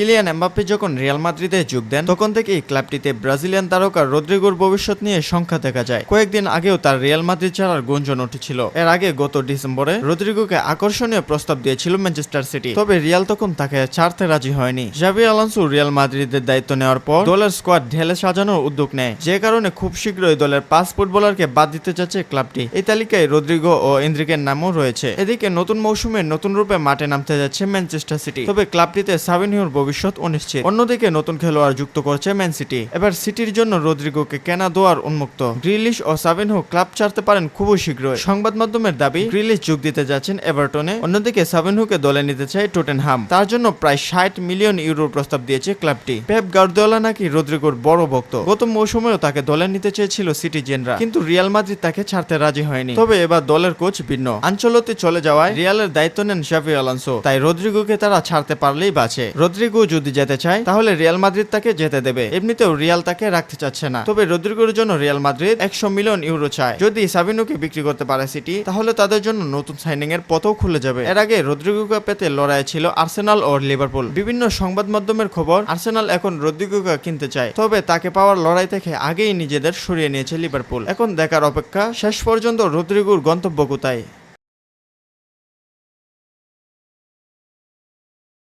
Kylian Mbappe যখন Real মাদ্রিদে যোগ দেন, তখন থেকেই ক্লাবটিতে ব্রাজিলিয়ান তারকা রদ্রিগোর ভবিষ্যৎ নিয়ে সংখ্যা দেখা যায়। কয়েকদিন আগেও তার রিয়াল মাদ্রিদ ছাড়ার গুঞ্জন উঠেছিল। এর আগে গত ডিসেম্বরে রদ্রিগোকে আকর্ষণীয় প্রস্তাব দিয়েছিল ম্যানচেস্টার সিটি। তবে রিয়াল তখন তাকে ছাড়তে রাজি হয়নি। জাভি আলান্সো রিয়াল মাদ্রিদের দায়িত্ব নেওয়ার পর দলের স্কোয়াড ঢেলে সাজানোর উদ্যোগ নেয়। যে কারণে খুব শীঘ্রই দলের পাঁচ ফুটবলারকে বাদ দিতে যাচ্ছে ক্লাবটি। এই তালিকায় রদ্রিগো ও ইন্দ্রিকের নামও রয়েছে। এদিকে নতুন মৌসুমে নতুন রূপে মাঠে নামতে যাচ্ছে ম্যানচেস্টার সিটি। তবে ক্লাবটিতে সাবিনহিউর ভবিষ্যৎ অনিশ্চিত। অন্যদিকে নতুন খেলোয়াড় যুক্ত করছে ম্যান সিটি। এবার সিটির জন্য রদ্রিগোকে কেনা দোয়ার উন্মুক্ত। গ্রিলিশ ও সাবিনহু ক্লাব ছাড়তে পারেন খুবই শীঘ্রই। সংবাদ মাধ্যমের দাবি, গ্রিলিশ যোগ দিতে যাচ্ছেন এভারটনে। অন্যদিকে সাবিনহুকে দলে নিতে চায় টোটেনহাম। তার জন্য প্রায় ষাট মিলিয়ন ইউরোর প্রস্তাব দিয়েছে ক্লাবটি। পেপ গার্দিওলা নাকি রদ্রিগোর বড় ভক্ত। গত মৌসুমেও তাকে দলে নিতে চেয়েছিল সিটিজেনরা। কিন্তু রিয়াল মাদ্রিদ তাকে ছাড়তে রাজি হয়নি। তবে এবার দলের কোচ ভিন্ন। আঞ্চলতে চলে যাওয়ায় রিয়ালের দায়িত্ব নেন শাফি আলান্সো। তাই রদ্রিগোকে তারা ছাড়তে পারলেই বাঁচে। রদ্রিগো যদি যেতে চায়, তাহলে রিয়াল মাদ্রিদ তাকে যেতে দেবে। এমনিতেও রিয়াল তাকে রাখতে চাচ্ছে না। তবে রদ্রিগোর জন্য রিয়াল মাদ্রিদ একশো মিলিয়ন ইউরো চায়। যদি সাবিনুকে বিক্রি করতে পারে সিটি, তাহলে তাদের জন্য নতুন সাইনিং এর পথও খুলে যাবে। এর আগে রদ্রিগোকে পেতে লড়াই ছিল আর্সেনাল ও লিভারপুল। বিভিন্ন সংবাদ মাধ্যমের খবর, আর্সেনাল এখন রদ্রিগোকে কিনতে চায়। তবে তাকে পাওয়ার লড়াই থেকে আগেই নিজেদের সরিয়ে নিয়েছে লিভারপুল। এখন দেখার অপেক্ষা, শেষ পর্যন্ত রদ্রিগোর গন্তব্য কোথায়?